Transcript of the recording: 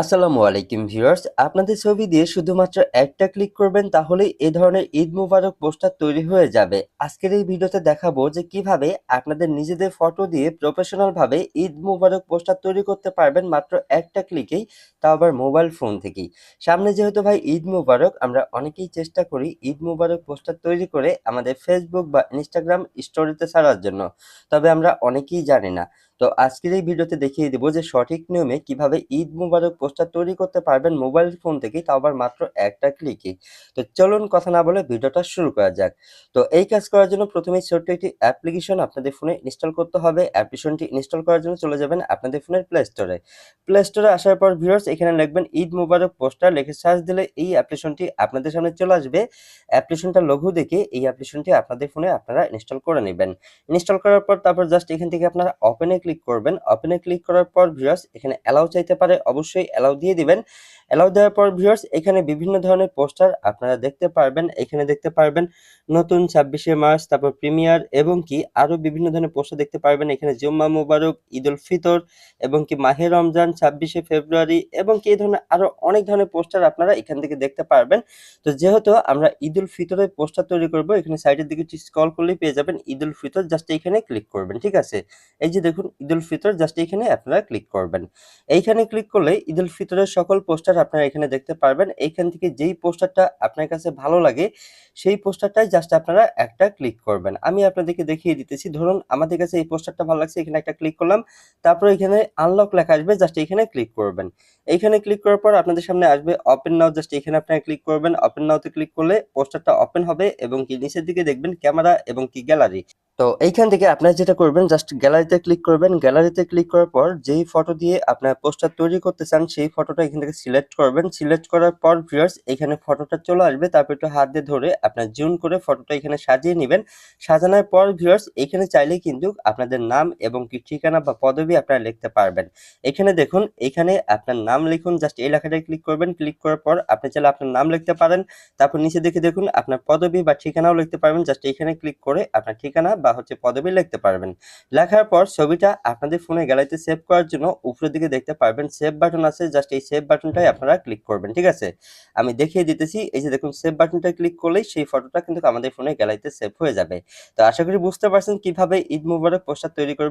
আসসালামু আলাইকুম ভিউয়ার্স, আপনাদের ছবি দিয়ে শুধুমাত্র একটা ক্লিক করবেন তাহলেই এ ধরনের ঈদ মুবারক পোস্টার তৈরি হয়ে যাবে। আজকের এই ভিডিওতে দেখাবো যে কীভাবে আপনাদের নিজেদের ফটো দিয়ে প্রফেশনাল ভাবে ঈদ মুবারক পোস্টার তৈরি করতে পারবেন মাত্র একটা ক্লিকেই তাও আবার মোবাইল ফোন থেকেই। সামনে যেহেতু ভাই ঈদ মুবারক, আমরা অনেকেই চেষ্টা করি ঈদ মুবারক পোস্টার তৈরি করে আমাদের ফেসবুক বা ইনস্টাগ্রাম স্টোরিতে ছাড়ার জন্য। তবে আমরা অনেকেই জানি না। তো আজকের এই ভিডিওতে দেখিয়ে দেবো যে সঠিক নিয়মে কীভাবে ঈদ মুবারক পোস্টার তৈরি করতে পারবেন মোবাইল ফোন থেকেই তাও আবার মাত্র একটা ক্লিকে। তো চলুন কথা না বলে ভিডিওটা শুরু করা যাক। তো এই কাজ করার জন্য প্রথমে ছোট্ট একটি অ্যাপ্লিকেশন আপনাদের ফোনে ইনস্টল করতে হবে। অ্যাপ্লিকেশনটি ইনস্টল করার জন্য চলে যাবেন আপনাদের ফোনের প্লে স্টোরে। প্লে স্টোরে আসার পর ভিউয়ার্স এখানে লিখবেন ঈদ মুবারক পোস্টার, লিখে সার্চ দিলে এই অ্যাপ্লিকেশনটি আপনাদের সামনে চলে আসবে। অ্যাপ্লিকেশনটা লঘু দেখে এই অ্যাপ্লিকেশনটি আপনাদের ফোনে আপনারা ইনস্টল করে নেবেন। ইনস্টল করার পর তারপর জাস্ট এখান থেকে আপনারা ওপেনে ক্লিক করবেন ওপেনে ক্লিক করার পর ভিউয়ার্স এখানে অ্যালাউ চাইতে পারে, অবশ্যই অ্যালাউ দিয়ে দিবেন। অ্যালাউ দেওয়ার পর ভিউয়ার্স এখানে বিভিন্ন ধরনের পোস্টার আপনারা দেখতে পারবেন। এখানে দেখতে পারবেন নতুন ছাব্বিশে মার্চ, তারপর প্রিমিয়ার এবং কি আরও বিভিন্ন ধরনের পোস্টার দেখতে পারবেন। এখানে জুম্মা মুবারক ঈদ উল ফিতর এবং কি মাহে রমজান, ছাব্বিশে ফেব্রুয়ারি এবং কি এই ধরনের আরও অনেক ধরনের পোস্টার আপনারা এখান থেকে দেখতে পারবেন। তো যেহেতু আমরা ঈদ উল ফিতরের পোস্টার তৈরি করব, এখানে সাইডের দিকে স্ক্রল করলেই পেয়ে যাবেন ঈদ উল ফিতর জাস্ট এখানে ক্লিক করবেন, ঠিক আছে? এই যে দেখুন ঈদ উল ফিতর জাস্ট এখানে আপনারা ক্লিক করবেন। এইখানে ক্লিক করলে ঈদ উল ফিতরের সকল পোস্টার আপনারা এখানে দেখতে পারবেন। এইখান থেকে যেই পোস্টারটা আপনার কাছে ভালো লাগে, সেই পোস্টারটাই জাস্ট আপনারা একটা ক্লিক করবেন। আমি আপনাদেরকে দেখিয়ে দিতেছি। ধরুন আমাদের কাছে এই পোস্টারটা ভালো লাগছে, এখানে একটা ক্লিক করলাম। তারপর এখানে আনলক লেখা আসবে জাস্ট এখানে ক্লিক করবেন। এইখানে ক্লিক করার পর আপনাদের সামনে আসবে ওপেন নাও জাস্ট এখানে আপনারা ক্লিক করবেন। ওপেন নাওতে ক্লিক করলে পোস্টারটা ওপেন হবে এবং কি নিচের দিকে দেখবেন ক্যামেরা এবং কি গ্যালারি তো এইখান থেকে আপনারা যেটা করবেন জাস্ট গ্যালারিতে ক্লিক করবেন। গ্যালারিতে ক্লিক করার পর যেই ফটো দিয়ে আপনার পোস্টার তৈরি করতে চান, সেই ফটোটা এখান থেকে সিলেক্ট করবেন। সিলেক্ট করার পর ভিউয়ার্স এখানে ফটোটা চলে আসবে। তারপর একটু হাত দিয়ে ধরে আপনার জুম করে ফটোটা এখানে সাজিয়ে নেবেন। সাজানোর পর ভিউয়ার্স এখানে চাইলেই কিন্তু আপনাদের নাম এবং কি ঠিকানা বা পদবি আপনারা লিখতে পারবেন। এখানে দেখুন, এখানে আপনার নাম লিখুন। জাস্ট এই লেখাটায় ক্লিক করবেন। ক্লিক করার পর আপনি চাইলে আপনার নাম লিখতে পারেন। তারপর নিচে দেখে দেখুন, আপনার পদবি বা ঠিকানাও লিখতে পারবেন। জাস্ট এখানে ক্লিক করে আপনার ঠিকানা বা হচ্ছে পদবি লিখতে পারবেন। লেখার পর ছবিটা আপনাদের ফোনে গ্যালারিতে সেভ করার জন্য উপরের দিকে দেখতে পারবেন সেভ বাটন আছে জাস্ট এই সেভ বাটনটাই আপনারা ক্লিক করবেন, ঠিক আছে? আমি দেখিয়ে দিতেছি, এই যে দেখুন সেভ বাটনটা ক্লিক করলেই সেই ফটোটা কিন্তু আমাদের ফোনে গ্যালারিতে সেভ হয়ে যাবে। তো আশা করি বুঝতে পারছেন কীভাবে ঈদ মুবারক পোস্টার তৈরি করবেন।